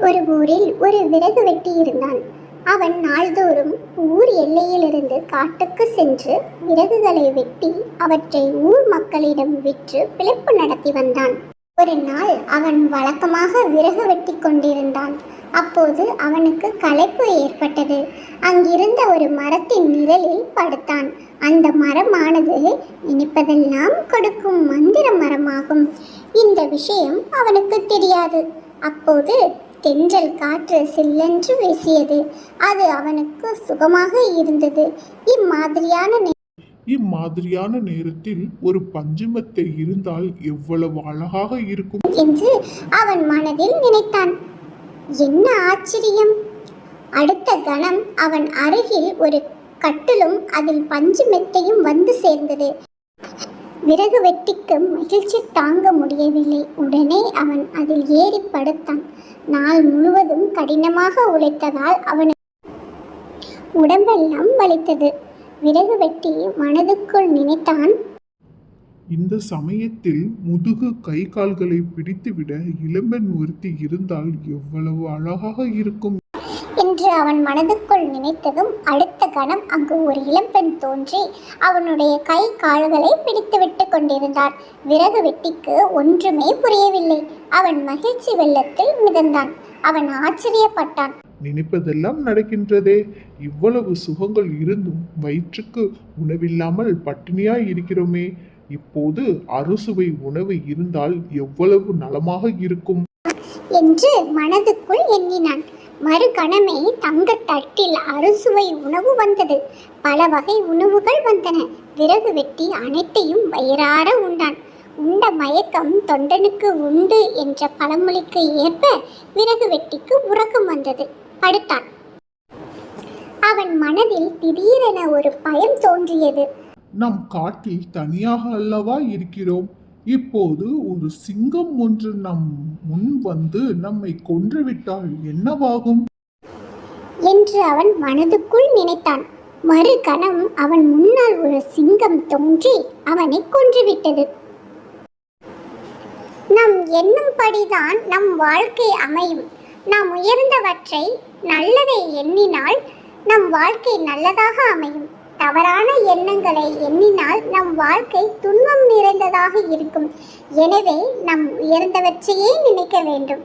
ஒரு ஊரில் ஒரு விறகு வெட்டி இருந்தான் அவன் நாள்தோறும் ஊர் எல்லையிலிருந்து காட்டுக்கு சென்று விறகுகளை வெட்டி அவற்றை ஊர் மக்களிடம் விற்று பிழைப்பு நடத்தி வந்தான். ஒரு நாள் அவன் வழக்கமாக விறகு வெட்டி கொண்டிருந்தான். அப்போது அவனுக்கு களைப்பு ஏற்பட்டது. அங்கிருந்த ஒரு மரத்தின் நிழலில் படுத்தான். அந்த மரமானது நினைப்பதெல்லாம் கொடுக்கும் மந்திர மரமாகும். இந்த விஷயம் அவனுக்கு தெரியாது. அப்போது தென்றல் காற்று சில்லென்று வீசியது. அது அவனுக்கு சுகமாக இருந்தது. இம்மாதிரியான இம்மாதிரியான நேரத்தில் ஒரு பஞ்சுமெத்தை இருந்தால் எவ்வளவு அழகாக இருக்கும்? என்று அவன் மனதில் நினைத்தான். என்ன ஆச்சரியம்! அடுத்த கணம் அவன் அருகில் ஒரு கட்டிலும் அதில் பஞ்சு மெத்தையும் வந்து சேர்ந்தது. விறகு வெட்டிக்கு மகிழ்ச்சி தாங்க முடியவில்லை. உடனே அவன் அதில் ஏறி படுத்தான். நாள் முழுவதும் கடினமாக உழைத்ததால் அவனுக்கு உடம்பெல்லாம் வலித்தது. விறகு வெட்டி மனதுக்குள் நினைத்தான். இந்த சமயத்தில் முதுகு கை கால்களை பிடித்துவிட இளம்பெண் ஒருத்தி இருந்தால் எவ்வளவு அழகாக இருக்கும். என்று அவன் மனதுக்குள் நினைத்ததும் அடுத்த கணம் அங்கு ஒரு இளம்பெண் தோன்றி அவனுடைய கை கால்களை பிடித்துவிட்டு கொண்டிருந்தார் விறகு வெட்டிக்கு ஒன்றுமே புரியவில்லை. அவன் மகிழ்ச்சி வெள்ளத்தில் மிதந்தான். அவன் ஆச்சரியப்பட்டான். நினைப்பதெல்லாம் நடக்கின்றதே. இவ்வளவு சுகங்கள் இருந்தும் வயிற்றுக்கு உணவில்லாமல் பட்டினியாய் இருக்கிறோமே. இப்போது அறுசுவை உணவு இருந்தால் எவ்வளவு நலமாக இருக்கும்? என்று மனதுக்குள் எண்ணினான். மறுகணமே தங்கத் தட்டில் அறுசுவை உணவு வந்தது. பல வகை உணவுகள் வந்தன. விறகு வெட்டி அனைத்தையும் வயிறார உண்டான். உண்ட மயக்கம் தொண்டனுக்கு உண்டு என்ற பழமொழிக்கு ஏற்ப விறகு வெட்டிக்கு உறக்கம் வந்தது. படுத்தான். அவன் மனதில் திடீரென ஒரு பயம் தோன்றியது. நம் காட்டில் தனியாக அல்லவா இருக்கிறோம்? இப்போது ஒரு சிங்கம் ஒன்று நம் முன் வந்து நம்மை கொன்றுவிட்டால் என்னவாகும்? என்று அவன் மனதுக்குள் நினைத்தான். மறுகணம் அவன் முன்னால் ஒரு சிங்கம் தோன்றி அவனை கொன்றுவிட்டது. நம் எண்ணும்படிதான் நம் வாழ்க்கை அமையும். நாம் உயர்ந்தவற்றை நல்லதை எண்ணினால் நம் வாழ்க்கை நல்லதாக அமையும். தவறான எண்ணங்களை எண்ணினால் நம் வாழ்க்கை துன்பம் நிறைந்ததாக இருக்கும். எனவே நம் உயர்ந்தவற்றையே நினைக்க வேண்டும்.